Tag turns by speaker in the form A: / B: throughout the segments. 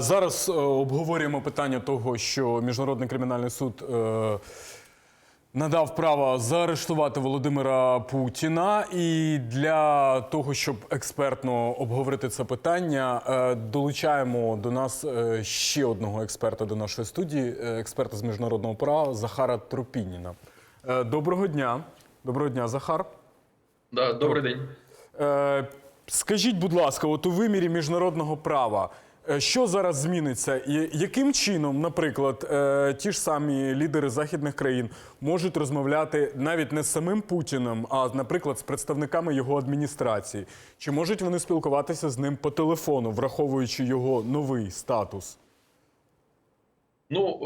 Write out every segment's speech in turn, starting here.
A: Зараз е, обговорюємо питання того, що Міжнародний кримінальний суд е, надав право заарештувати Володимира Путіна. І для того, щоб експертно обговорити це питання, е, долучаємо до нас ще одного експерта до нашої студії, експерта з міжнародного права Захара Тропініна. Е, Доброго дня. Доброго дня, Захар.
B: Да, добрий день.
A: Скажіть, будь ласка, от у вимірі міжнародного права, що зараз зміниться? І яким чином, наприклад, е, ті ж самі лідери західних країн можуть розмовляти навіть не з самим Путіним, а, наприклад, з представниками його адміністрації? Чи можуть вони спілкуватися з ним по телефону, враховуючи його новий статус?
B: Ну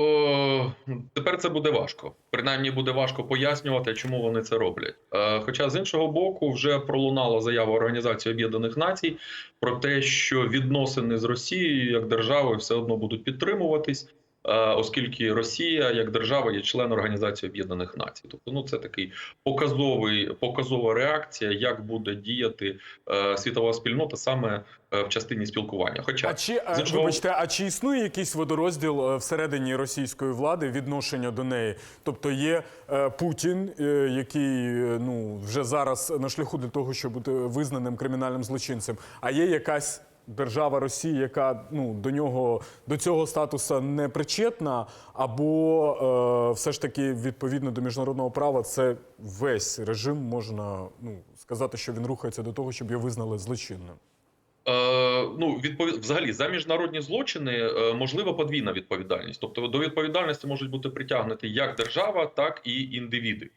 B: е, тепер це буде важко. Принаймні буде важко пояснювати, чому вони це роблять. Е, хоча з іншого боку, вже пролунала заява Організації Об'єднаних Націй про те, що відносини з Росією як державою все одно будуть підтримуватись, оскільки Росія як держава є член Організації Об'єднаних Націй. Тобто, ну це такий показовий показова реакція, як буде діяти е, світова спільнота саме е, в частині спілкування. Хоча
A: А чи
B: іншого-
A: вибачте, а чи існує якийсь водорозділ е, всередині російської влади відношення до неї? Тобто є е, Путін, е, який е, ну вже зараз на шляху до того, щоб бути визнаним кримінальним злочинцем, а є якась. Держава Росії, яка ну до нього до цього статусу не причетна, або е, все ж таки відповідно до міжнародного права, це весь режим можна ну сказати, що він рухається до того, щоб його визнали злочинним.
B: Е, ну, відповід... взагалі за міжнародні злочини е, можлива подвійна відповідальність. Тобто до відповідальності можуть бути притягнуті як держава, так і індивіди.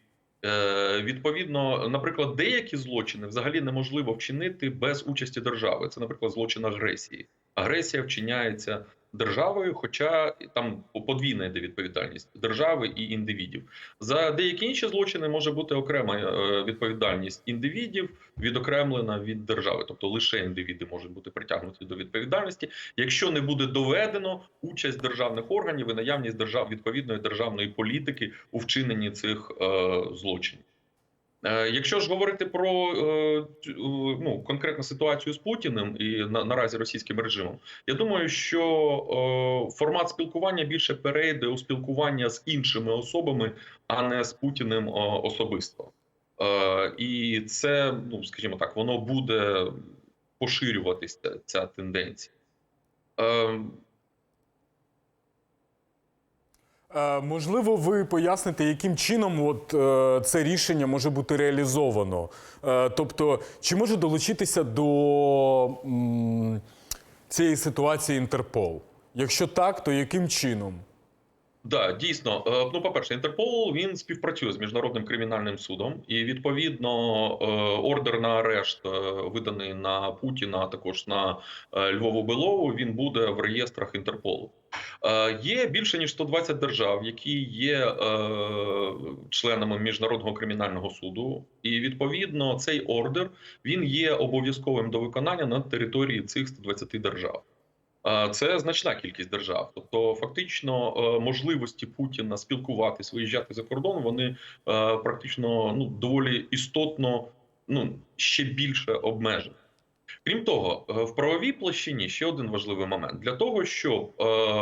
B: Е, відповідно, наприклад, деякі злочини взагалі неможливо вчинити без участі держави. Це, наприклад, злочин агресії. Агресія вчиняється державою, хоча там подвійна йде відповідальність держави і індивідів. За деякі інші злочини може бути окрема е, відповідальність індивідів, відокремлена від держави, тобто лише індивіди можуть бути притягнуті до відповідальності, якщо не буде доведено участь державних органів і наявність держав відповідної державної політики у вчиненні цих е, злочинів. Е, Якщо ж говорити про е, е, ну, конкретну ситуацію з Путіним і на, наразі російським режимом, я думаю, що формат спілкування більше перейде у спілкування з іншими особами, а не з Путіним особисто. І це, ну скажімо так, воно буде поширюватися ця тенденція. Е,
A: Е, Можливо, ви поясните, яким чином от, е, це рішення може бути реалізовано. Е, тобто, чи може долучитися до м, цієї ситуації Інтерпол? Якщо так, то яким чином?
B: Да, дійсно. Е, Ну, по-перше, Інтерпол він співпрацює з міжнародним кримінальним судом, і відповідно е, ордер на арешт, е, виданий на Путіна, а також на Львову Белову, він буде в реєстрах Інтерполу. Є більше ніж 120 держав, які є членами міжнародного кримінального суду, і відповідно цей ордер він є обов'язковим до виконання на території цих 120 держав. Це значна кількість держав. Тобто, фактично, е, можливості Путіна спілкуватись, виїжджати за кордон, вони е, практично ну доволі істотно, ну ще більше обмежені. Крім того, е, в правовій площині ще один важливий момент для того, щоб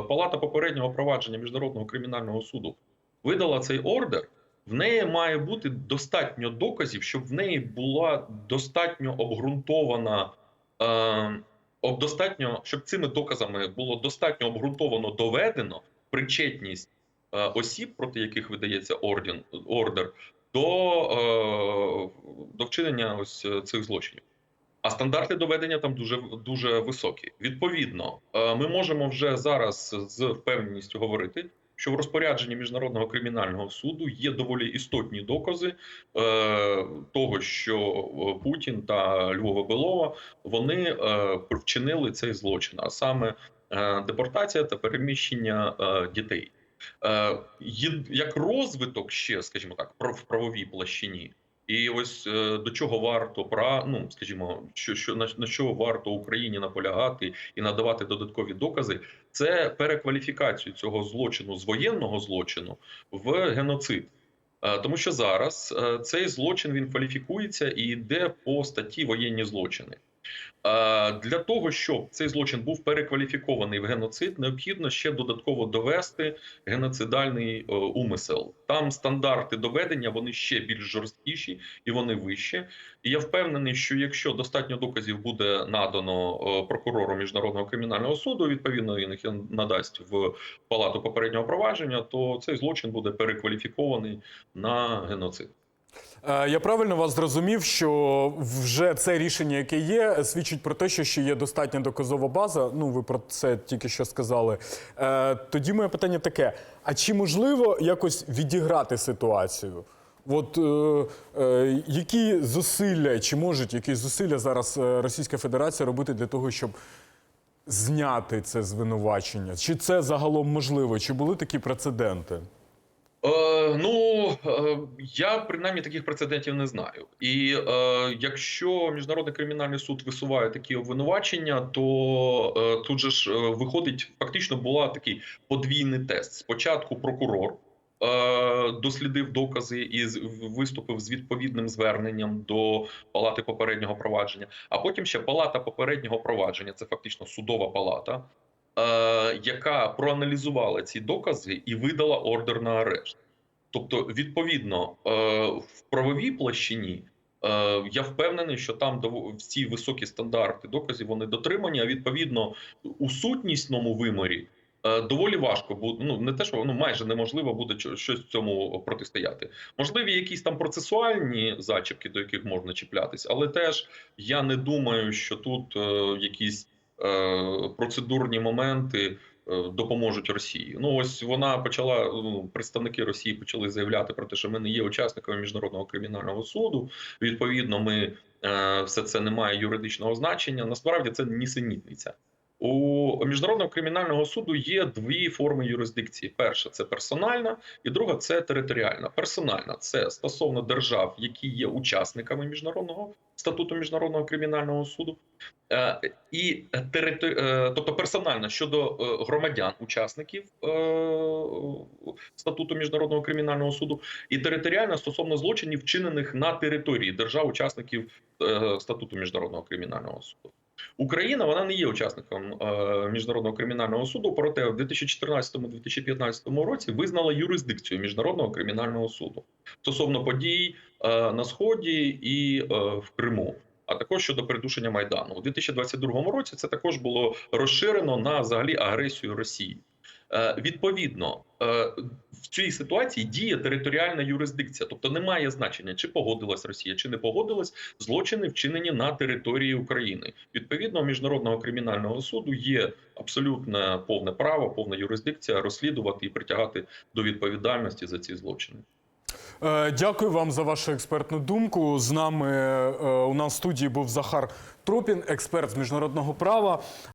B: палата попереднього провадження міжнародного кримінального суду видала цей ордер. В неї має бути достатньо доказів, щоб в неї була достатньо обґрунтована. Достатньо, щоб цими доказами було достатньо обґрунтовано доведено причетність е, осіб, проти яких видається орден, ордер, до, е, до вчинення ось цих злочинів. А стандарти доведення там дуже дуже високі. Відповідно, е, ми можемо вже зараз з впевненістю говорити, що в розпорядженні міжнародного кримінального суду є доволі істотні докази е, того, що е, Путін та Львова Белова вони е, вчинили цей злочин, а саме е, депортація та переміщення е, дітей. Е, як розвиток ще, скажімо так, в правовій площині. І ось е, до чого варто пра, ну скажімо, що, що на, на що варто Україні наполягати і надавати додаткові докази, це перекваліфікацію цього злочину з воєнного злочину в геноцид. Е, Тому що зараз е, цей злочин він кваліфікується і йде по статті воєнні злочини. Е, Для того щоб цей злочин був перекваліфікований в геноцид, необхідно ще додатково довести геноцидальний е, умисел. Там стандарти доведення вони ще більш жорсткіші і вони вищі. І я впевнений, що якщо достатньо доказів буде надано е, прокурору міжнародного кримінального суду, відповідно він їх надасть в палату попереднього провадження, то цей злочин буде перекваліфікований на геноцид.
A: Е, Я правильно вас зрозумів, що вже це рішення, яке є, свідчить про те, що ще є достатня доказова база. Ну, ви про це тільки що сказали. Е, Тоді моє питання таке: а чи можливо якось відіграти ситуацію? От е, е, які зусилля, чи можуть якісь зусилля зараз е, Російська Федерація робити для того, щоб зняти це звинувачення? Чи це загалом можливо? Чи були такі прецеденти?
B: Е, ну е, я принаймні таких прецедентів не знаю. І е, якщо міжнародний кримінальний суд висуває такі обвинувачення, то е, тут же ж е, виходить, фактично була такий подвійний тест. Спочатку прокурор е, дослідив докази і виступив з відповідним зверненням до палати попереднього провадження. А потім ще палата попереднього провадження, це фактично судова палата яка проаналізувала ці докази і видала ордер на арешт. Тобто, відповідно, е, в правовій площині е, я впевнений, що там всі високі стандарти доказів вони дотримані. А відповідно, у сутнісному виморі е, доволі важко буде. Ну не те, що ну майже неможливо буде щось цьому протистояти. Можливі якісь там процесуальні зачіпки, до яких можна чіплятись, але теж я не думаю, що тут е, якісь е, процедурні моменти е, допоможуть Росії. Ну ось вона почала. Ну, представники Росії почали заявляти про те, що ми не є учасниками міжнародного кримінального суду. Відповідно, ми е, все це не має юридичного значення. Насправді це нісенітниця. У міжнародного кримінального суду є дві форми юрисдикції: перша це персональна, і друга це територіальна. Персональна це стосовно держав, які є учасниками міжнародного статуту міжнародного кримінального суду. Е, і територ... е, тобто персонально щодо е, громадян, учасників статуту міжнародного кримінального суду, і територіально стосовно злочинів, вчинених на території держав-учасників статуту міжнародного кримінального суду. Україна вона не є учасником е, міжнародного кримінального суду. Проте в 2014-2015 році визнала юрисдикцію міжнародного кримінального суду стосовно подій е, на сході і е, в Криму. А також щодо придушення майдану у 2022 році. Це також було розширено на взагалі агресію Росії. Відповідно, в цій ситуації діє територіальна юрисдикція, тобто немає значення, чи погодилась Росія, чи не погодилась злочини, вчинені на території України. Відповідно, міжнародного кримінального суду є абсолютне повне право, повна юрисдикція розслідувати і притягати до відповідальності за ці злочини.
A: Е, Дякую вам за вашу експертну думку. З нами е, у нас в студії був Захар Тропін, експерт з міжнародного права.